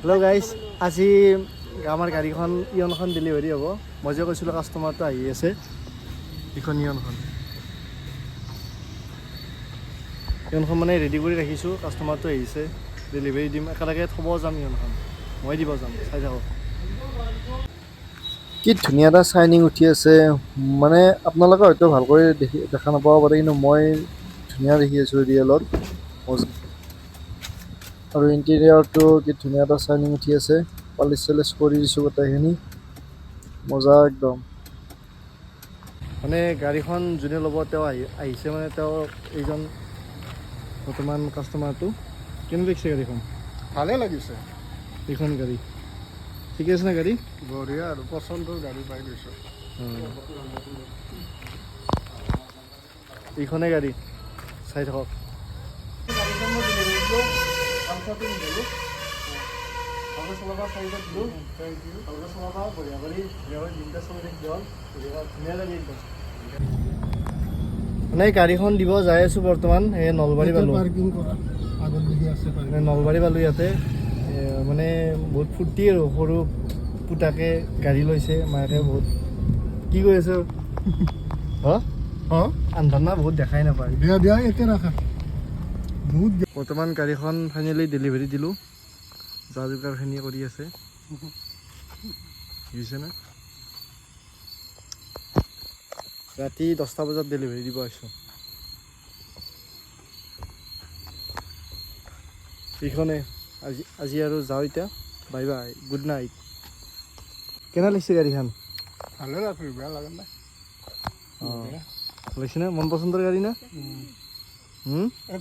Hello' guys আজি আমাৰ গাড়ীখন ইয়নখন ডেলিভাৰী হ'ব। মই যে কৈছিলোঁ কাষ্টমাৰটো আহি আছে। এইখন ইয়নখন। ইয়নখন মানে ৰেডি কৰি ৰাখিছোঁ। কাষ্টমাৰটো আহিছে ডেলিভাৰী দিম। একেলগে থ'ব যাম ইয়নখন। মই দিব যাম। চাই থাকক। কি ধুনীয়া এটা চাইনিং উঠি আছে। মানে আপোনালোকে হয়তো ভালকৈ দেখি দেখা নাপাব পাৰে কিন্তু মই ধুনীয়া দেখি আছোঁ ৰিয়েলত আৰু ইণ্টেৰিয়ৰটো কি ধুনীয়া এটা চাইনিং উঠি আছে। পালিচ চালিচ কৰি দিছোঁ গোটেইখিনি। মজা একদম। মানে গাড়ীখন যোনে ল'ব তেওঁ আহি আহিছে মানে তেওঁ এইজন বৰ্তমান কাষ্টমাৰটো কেনে লাগিছে গাড়ীখন? ভালে লাগিছে। এইখন গাড়ী। ঠিকে আছে নে গাড়ী? বঢ়িয়া আৰু পচন্দৰ গাড়ী পাই গৈছোঁ। এইখনে গাড়ী। চাই থাকক। satu dulu. Aku sama kau saya dulu. Thank you. Aku sama kau boleh apa ni? Dia orang jinta sama dia jual. Dia orang niada jinta. নাই গাড়ীখন দিব যাই আছোঁ বৰ্তমান সেই নলবাৰী বালো নলবাৰী বালো ইয়াতে মানে বহুত ফূৰ্তি আৰু সৰু পুতাকে গাড়ী লৈছে মাকে বহুত কি কৈ আছ অ' অ' আন্ধনা বহুত দেখাই নাপায় দিয়া দিয়া এতিয়া ৰাখা বহুত বৰ্তমান গাড়ীখন ফাইনেলি ডেলিভাৰী দিলোঁ। যা যোগাৰখিনি কৰি আছে। বুজিছেনে ৰাতি দহটা বজাত ডেলিভাৰী দিব আহিছোঁ। এইখনে। আজি আজি আৰু যাওঁ এতিয়া। Bye bye. Good night. কেনে লাগিছে গাড়ীখন? ভালে ৰাখিলোঁ বেয়া লগা নাই। অঁ। লাগিছেনে মন পচন্দৰ গাড়ী না? হুম? এ